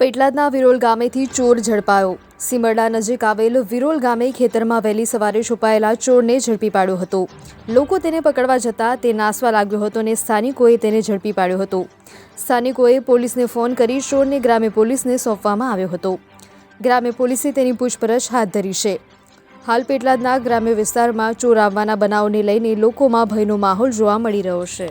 પેટલાદના વિરોલ ગામેથી ચોર ઝડપાયો. સિમરડા નજીક આવેલ વિરોલ ગામે ખેતરમાં વહેલી સવારે છુપાયેલા ચોરને ઝડપી પાડ્યો હતો. લોકો તેને પકડવા જતા તે નાસવા લાગ્યો હતો અને સ્થાનિકોએ તેને ઝડપી પાડ્યો હતો. સ્થાનિકોએ પોલીસને ફોન કરી ચોરને ગ્રામ્ય પોલીસને સોંપવામાં આવ્યો હતો. ગ્રામ્ય પોલીસે તેની પૂછપરછ હાથ ધરી છે. હાલ પેટલાદના ગ્રામ્ય વિસ્તારમાં ચોર આવવાના બનાવને લઈને લોકોમાં ભયનો માહોલ જોવા મળી રહ્યો છે.